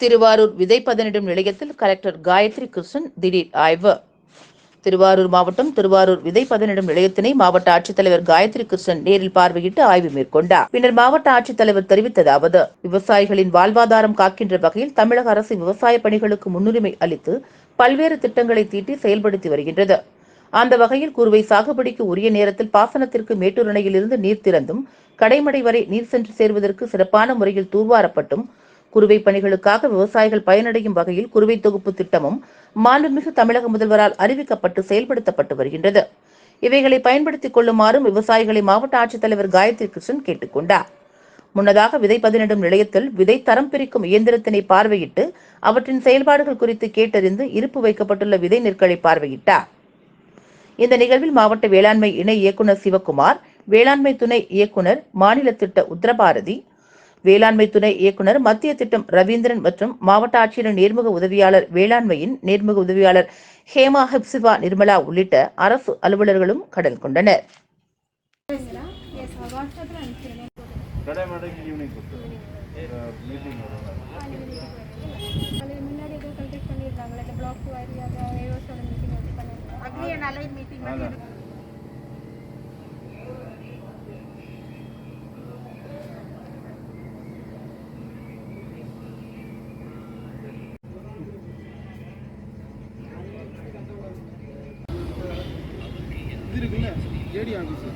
திருவாரூர் விதைப்பதனிடும் நிலையத்தில் கலெக்டர் காயத்ரி கிருஷ்ணன் திடீர் ஆய்வு. திருவாரூர் மாவட்டம் திருவாரூர் விதை பதனிடும் நிலையத்தினை மாவட்ட ஆட்சித்தலைவர் காயத்ரி கிருஷ்ணன் நேரில் பார்வையிட்டு ஆய்வு மேற்கொண்டார். பின்னர் மாவட்ட ஆட்சித்தலைவர் தெரிவித்ததாவது விவசாயிகளின் வாழ்வாதாரம் காக்கின்ற வகையில் தமிழக அரசு விவசாய பணிகளுக்கு முன்னுரிமை அளித்து பல்வேறு திட்டங்களை தீட்டி செயல்படுத்தி வருகின்றது. அந்த வகையில் குறுவை சாகுபடிக்கு உரிய நேரத்தில் பாசனத்திற்கு மேட்டூர் அணையிலிருந்து நீர் திறந்தும் கடைமடை வரை நீர் சென்று சேர்வதற்கு சிறப்பான முறையில் தூர்வாரப்பட்டும் குறுவை பணிகளுக்காக விவசாயிகள் பயனடையும் வகையில் குறுவை தொகுப்பு திட்டமும் மாண்புமிகு தமிழக முதல்வரால் அறிவிக்கப்பட்டு செயல்படுத்தப்பட்டு வருகின்றது. இவைகளை பயன்படுத்திக் கொள்ளுமாறும் விவசாயிகளை மாவட்ட ஆட்சித்தலைவர் காயத்ரி கிருஷ்ணன் கேட்டுக்கொண்டார் முன்னதாக விதை பதினிடும் நிலையத்தில் விதை தரம் பிரிக்கும் இயந்திரத்தினை பார்வையிட்டு அவற்றின் செயல்பாடுகள் குறித்து கேட்டறிந்து இருப்பு வைக்கப்பட்டுள்ள விதை நெற்களை பார்வையிட்டார். இந்த நிகழ்வில் மாவட்ட வேளாண்மை இணை இயக்குனர் சிவக்குமார் வேளாண்மை துணை இயக்குனர் மாநில திட்ட உத்தரபாரதி வேளாண்மை துணை இயக்குனர் மத்திய திட்டம் ரவீந்திரன் மற்றும் மாவட்ட ஆட்சியரின் நேர்முக உதவியாளர் வேளாண்மையின் நேர்முக உதவியாளர் ஹேமா ஹெப்சிபா நிர்மலா உள்ளிட்ட அரசு அலுவலர்களும் கடல் கொண்டனர். மீட்டிங் இது இருக்குல்ல ஜேடி ஆஃபீஸு